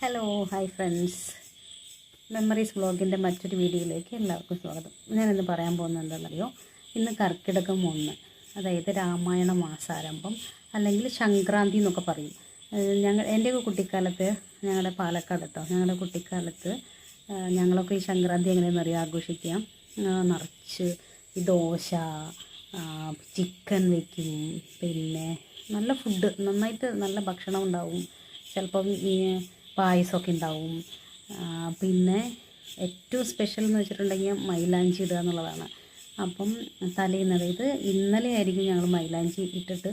Hello hi friends memories വ്ളോഗിന്റെ മറ്റൊരു വീഡിയോയിലേക്ക് എല്ലാവർക്കും സ്വാഗതം. ഞാനിന്ന് പറയാൻ പോകുന്നത് എന്താണെന്നറിയോ? ഇന്ന് കർക്കിടകം ഒന്ന് അതായത് രാമായണ മാസാരംഭം അല്ലെങ്കിൽ സംക്രാന്തി എന്നൊക്കെ പറയും. ഞങ്ങൾ എന്റെയൊക്കെ കുട്ടിക്കാലത്ത് ഞങ്ങളുടെ പാലക്കാട് കേട്ടോ ഞങ്ങളുടെ കുട്ടിക്കാലത്ത് ഞങ്ങളൊക്കെ ഈ സംക്രാന്തി എങ്ങനെയെന്ന് അറിയാം? ആഘോഷിക്കുക ആ, നിറച്ച് ഈ ദോശ ചിക്കൻ വെക്കും പിന്നെ നല്ല ഫുഡ് നന്നായിട്ട് നല്ല ഭക്ഷണം ഉണ്ടാവും. ചിലപ്പം ഈ പായസമൊക്കെ ഉണ്ടാവും. പിന്നെ ഏറ്റവും സ്പെഷ്യൽ എന്ന് വെച്ചിട്ടുണ്ടെങ്കിൽ മൈലാഞ്ചി ഇടുക എന്നുള്ളതാണ്. അപ്പം തലേന്ന് അതായത് ഇന്നലെ ആയിരിക്കും ഞങ്ങൾ മൈലാഞ്ചി ഇട്ടിട്ട്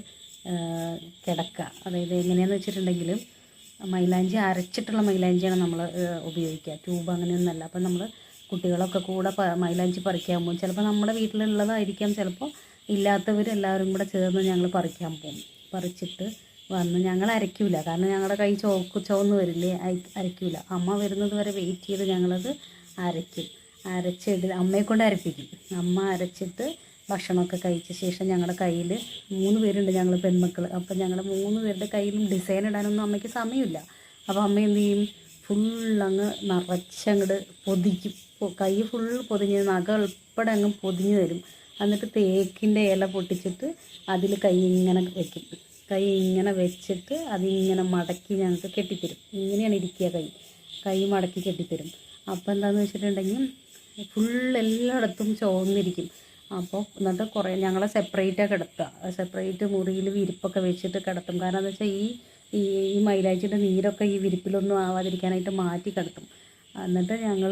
കിടക്കുക. അതായത് എങ്ങനെയാണെന്ന് വെച്ചിട്ടുണ്ടെങ്കിൽ മൈലാഞ്ചി അരച്ചിട്ടുള്ള മൈലാഞ്ചിയാണ് നമ്മൾ ഉപയോഗിക്കുക. ട്യൂബ് അങ്ങനെയൊന്നുമല്ല അപ്പം നമ്മൾ കുട്ടികളൊക്കെ കൂടെ മൈലാഞ്ചി പറിക്കാൻ പോകും. ചിലപ്പോൾ നമ്മുടെ വീട്ടിലുള്ളതായിരിക്കാം. ചിലപ്പോൾ ഇല്ലാത്തവർ എല്ലാവരും കൂടെ ചേർന്ന് ഞങ്ങൾ പറിക്കാൻ പോകും. പറിച്ചിട്ട് വന്ന് ഞങ്ങൾ അരയ്ക്കൂല. കാരണം ഞങ്ങളുടെ കൈ ചോക്ക് ചോന്ന് വരില്ലേ അരയ്ക്കൂല. അമ്മ വരുന്നത് വരെ വെയിറ്റ് ചെയ്ത് ഞങ്ങളത് അരയ്ക്കും. അരച്ചിട്ട് അമ്മയെ കൊണ്ട് അരപ്പിക്കും. അമ്മ അരച്ചിട്ട് ഭക്ഷണമൊക്കെ കഴിച്ച ശേഷം ഞങ്ങളുടെ കയ്യിൽ മൂന്ന് പേരുണ്ട് ഞങ്ങൾ പെൺമക്കൾ അപ്പം ഞങ്ങളുടെ മൂന്ന് പേരുടെ കയ്യിലും ഡിസൈൻ ഇടാനൊന്നും അമ്മയ്ക്ക് സമയമില്ല. അപ്പോൾ അമ്മ എന്ത് ചെയ്യും? ഫുള്ളങ്ങ് നിറച്ചങ്ങട് പൊതിക്കും. കൈ ഫുൾ പൊതിഞ്ഞ് നഖ ഉൾപ്പെടെ അങ്ങ് പൊതിഞ്ഞ് തരും. എന്നിട്ട് തേക്കിന്റെ ഇല പൊട്ടിച്ചിട്ട് അതിൽ കൈ ഇങ്ങനെ വെക്കും. കൈ ഇങ്ങനെ വെച്ചിട്ട് അതിങ്ങനെ മടക്കി ഞങ്ങൾക്ക് കെട്ടിത്തരും. ഇങ്ങനെയാണ് ഇരിക്കുക കൈ. കൈ മടക്കി കെട്ടിത്തരും. അപ്പോൾ എന്താണെന്ന് വെച്ചിട്ടുണ്ടെങ്കിൽ ഫുൾ എല്ലായിടത്തും ചുവന്നിരിക്കും. അപ്പോൾ എന്നിട്ട് കുറേ ഞങ്ങളെ സെപ്പറേറ്റാണ് കിടത്തുക. സെപ്പറേറ്റ് മുറിയിൽ വിരിപ്പൊക്കെ വെച്ചിട്ട് കിടത്തും. കാരണം എന്താ വെച്ചാൽ ഈ ഈ ഈ മൈലാഴ്ചയുടെ നീരൊക്കെ ഈ വിരിപ്പിലൊന്നും ആവാതിരിക്കാനായിട്ട് മാറ്റി കിടത്തും. എന്നിട്ട് ഞങ്ങൾ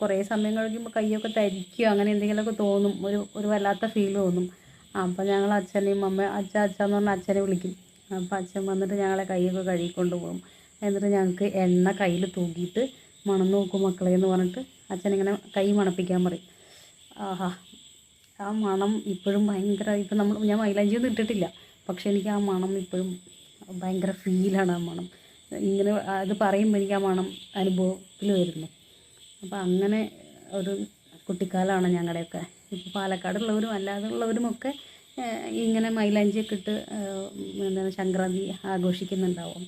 കുറേ സമയം കഴിക്കുമ്പോൾ കൈയൊക്കെ തരിക്കുകയോ അങ്ങനെ എന്തെങ്കിലുമൊക്കെ തോന്നും. ഒരു ഒരു വല്ലാത്ത ഫീൽ തോന്നും. അപ്പോൾ ഞങ്ങൾ അച്ഛനെയും അമ്മ അച്ഛ അച്ഛ എന്ന് പറഞ്ഞാൽ അച്ഛനെ വിളിക്കും. അപ്പോൾ അച്ഛൻ വന്നിട്ട് ഞങ്ങളെ കൈയൊക്കെ കഴുകിക്കൊണ്ട് പോകും. എന്നിട്ട് ഞങ്ങൾക്ക് എണ്ണ കയ്യിൽ തൂക്കിയിട്ട് മണം നോക്കും മക്കളെ എന്ന് പറഞ്ഞിട്ട് അച്ഛനിങ്ങനെ കൈ മണപ്പിക്കാൻ പറയും. ആഹാ ആ മണം ഇപ്പോഴും ഭയങ്കര ഇപ്പം നമ്മൾ ഞാൻ മൈലാഞ്ചി ഒന്നും ഇട്ടിട്ടില്ല. പക്ഷേ എനിക്ക് ആ മണം ഇപ്പോഴും ഭയങ്കര ഫീലാണ് ആ മണം. ഇങ്ങനെ അത് പറയുമ്പോൾ എനിക്ക് ആ മണം അനുഭവത്തിൽ വരുന്നു. അപ്പോൾ അങ്ങനെ ഒരു കുട്ടിക്കാലമാണ് ഞങ്ങളുടെയൊക്കെ. ഇപ്പോൾ പാലക്കാടുള്ളവരും അല്ലാതുള്ളവരുമൊക്കെ ഒക്കെ ഇങ്ങനെ മൈലാഞ്ചിയൊക്കെ ഇട്ട് എന്താണ് സംക്രാന്തി ആഘോഷിക്കുന്നുണ്ടാവും.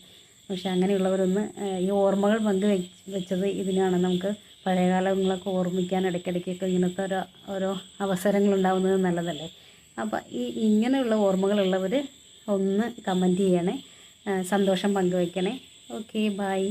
പക്ഷെ അങ്ങനെയുള്ളവരൊന്ന് ഈ ഓർമ്മകൾ പങ്ക് വെച്ചത് ഇതിനാണ്. നമുക്ക് പഴയകാലങ്ങളൊക്കെ ഓർമ്മിക്കാൻ ഇടയ്ക്കിടയ്ക്കൊക്കെ ഇങ്ങനത്തെ ഓരോ ഓരോ അവസരങ്ങളുണ്ടാവുന്നത് നല്ലതല്ലേ? അപ്പോൾ ഈ ഇങ്ങനെയുള്ള ഓർമ്മകളുള്ളവർ ഒന്ന് കമന്റ് ചെയ്യണേ സന്തോഷം പങ്കുവയ്ക്കണേ ഓക്കെ ബായ്